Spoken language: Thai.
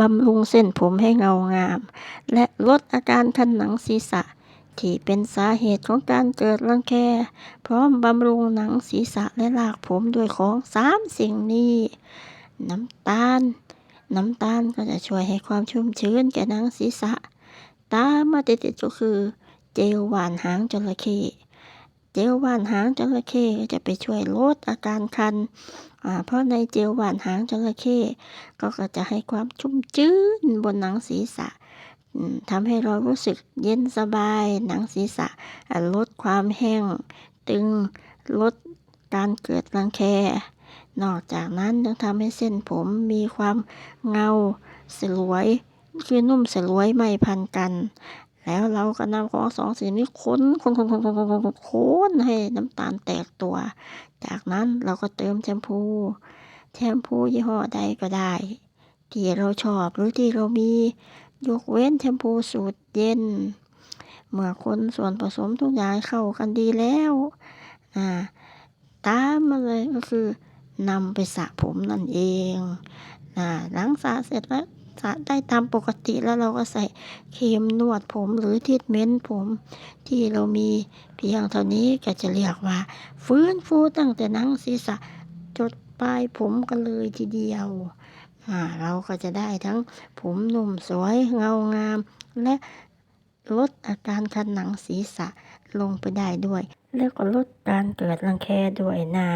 บำรุงเส้นผมให้เงางาม และลดอาการคันหนังศีรษะ ที่เป็นสาเหตุของการเกิดรังแค พร้อมบำรุงหนังศีรษะและรากผมด้วยของสามสิ่งนี้ น้ำตาล น้ำตาลก็จะช่วยให้ความชุ่มชื้นแก่หนังศีรษะ ตามมาติดๆก็คือ เจลหวานหางจระเข้ เจลหว่านหางจระเข้ก็จะไปช่วยลดอาการคัน เพราะในเจลหว่านหางจระเข้ก็จะให้ความชุ่มชื้นบนหนังศีรษะทำให้เรารู้สึกเย็นสบายหนังศีรษะลดความแห้ง ตึงลดการเกิดรังแคนอกจากนั้นยังทำให้เส้นผมมีความเงาสลวย คือนุ่มสลวยไม่พันกัน แล้วเราก็นำของสองสิ่งนี้ค้นคนคนคนคนคนคนคนให้น้ำตาลแตกตัว จากนั้นเราก็เติมแชมพู แชมพูยี่ห้อใดก็ได้ ที่เราชอบหรือที่เรามียกเว้นแชมพูสูตรเย็น เมื่อคนส่วนผสมทุกอย่างเข้ากันดีแล้วอ่าตามมาเลยก็คือนำไปสระผมนั่นเองอ่าหลังสระเสร็จแล้ว สระได้ตามปกติแล้วเราก็ใส่ครีมนวดผมหรือทีทเมนต์ผมที่เรามีเพียงเท่านี้ก็จะเรียกว่า ฟื้นฟูตั้งแต่หนังศีรษะจดปลายผมกันเลยทีเดียวอ่าเราก็จะได้ทั้งผมหนุ่มสวยเงางาม และลดอาการคันหนังศีรษะลงไปได้ด้วย แล้วก็ลดการเกิดรังแคด้วยนะ